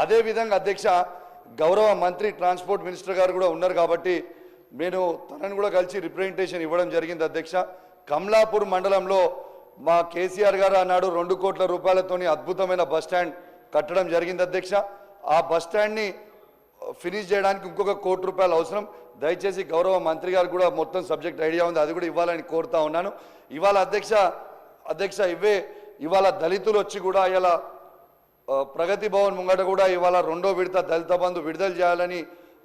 అదేవిధంగా అధ్యక్ష గౌరవ మంత్రి ట్రాన్స్పోర్ట్ మినిస్టర్ గారు కూడా ఉన్నారు కాబట్టి నేను తనను కూడా కలిసి రిప్రజెంటేషన్ ఇవ్వడం జరిగింది అధ్యక్ష. కమలాపూర్ మండలంలో మా కేసీఆర్ గారు అన్నాడు రెండు కోట్ల రూపాయలతోని అద్భుతమైన బస్ స్టాండ్ కట్టడం జరిగింది అధ్యక్ష. ఆ బస్ స్టాండ్ని ఫినిష్ చేయడానికి ఇంకొక కోటి రూపాయలు అవసరం. దయచేసి గౌరవ మంత్రి గారు కూడా మొత్తం సబ్జెక్ట్ ఐడియా ఉంది అది కూడా ఇవ్వాలని కోరుతా ఉన్నాను. ఇవాళ అధ్యక్ష అధ్యక్ష ఇవే ఇవాళ దళితులు వచ్చి కూడా ఇలా ప్రగతి భవన్ ముంగట కూడా ఇవాళ రెండో విడత దళిత బంధు విడుదల చేయాలని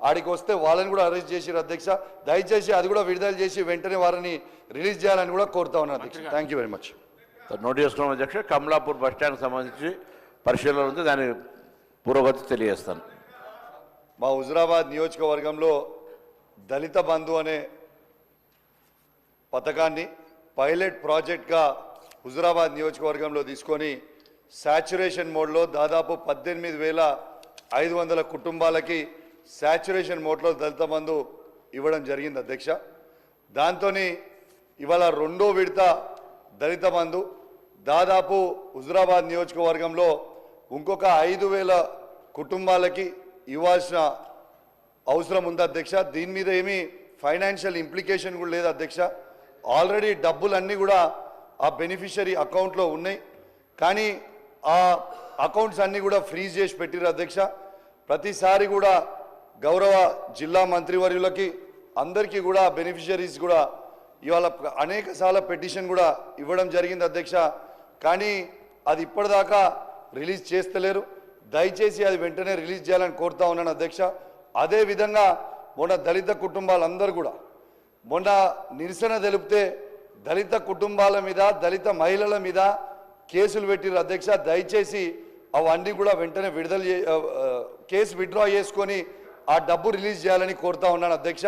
ఆడికి వస్తే వాళ్ళని కూడా అరెస్ట్ చేసిరు అధ్యక్ష. దయచేసి అది కూడా విడుదల చేసి వెంటనే వారిని రిలీజ్ చేయాలని కూడా కోరుతా ఉన్నాను అధ్యక్ష. Thank you very much note చేసుకున్నాం అధ్యక్ష. కమలాపూర్ బస్ స్టాండ్కి సంబంధించి పరిశీలన ఉంది. దాని పురోగతి తెలియజేస్తాను. మా హుజురాబాద్ నియోజకవర్గంలో దళిత బంధు అనే పథకాన్ని పైలట్ ప్రాజెక్ట్గా హుజురాబాద్ నియోజకవర్గంలో తీసుకొని శాచురేషన్ మోడ్లో దాదాపు పద్దెనిమిది వేల ఐదు వందల కుటుంబాలకి శాచురేషన్ మోడ్లో దళిత బంధు ఇవ్వడం జరిగింది అధ్యక్ష. దాంతో ఇవాళ రెండో విడత దళిత బంధు దాదాపు హుజురాబాద్ నియోజకవర్గంలో ఇంకొక ఐదు వేల కుటుంబాలకి ఇవ్వాల్సిన అవసరం ఉంది అధ్యక్ష. దీని మీద ఏమీ ఫైనాన్షియల్ ఇంప్లికేషన్ కూడా లేదు అధ్యక్ష. ఆల్రెడీ డబ్బులన్నీ కూడా ఆ బెనిఫిషరీ అకౌంట్లో ఉన్నాయి. కానీ ఆ అకౌంట్స్ అన్నీ కూడా ఫ్రీజ్ చేసి పెట్టిరు అధ్యక్ష. ప్రతిసారి కూడా గౌరవ జిల్లా మంత్రివర్యులకి అందరికీ కూడా బెనిఫిషరీస్ కూడా ఇవాళ అనేక సార్ల పెటిషన్ కూడా ఇవ్వడం జరిగింది అధ్యక్ష. కానీ అది ఇప్పటిదాకా రిలీజ్ చేస్తలేరు. దయచేసి అది వెంటనే రిలీజ్ చేయాలని కోరుతా ఉన్నాను అధ్యక్ష. అదే విధంగా మొన్న దళిత కుటుంబాలందరూ కూడా మొన్న నిరసన తెలిపితే దళిత కుటుంబాల మీద దళిత మహిళల మీద కేసులు పెట్టిరు అధ్యక్ష. దయచేసి అవన్నీ కూడా వెంటనే విడుదల కేసు విత్డ్రా చేసుకొని ఆ డబ్బు రిలీజ్ చేయాలని కోరుతా ఉన్నాను అధ్యక్ష.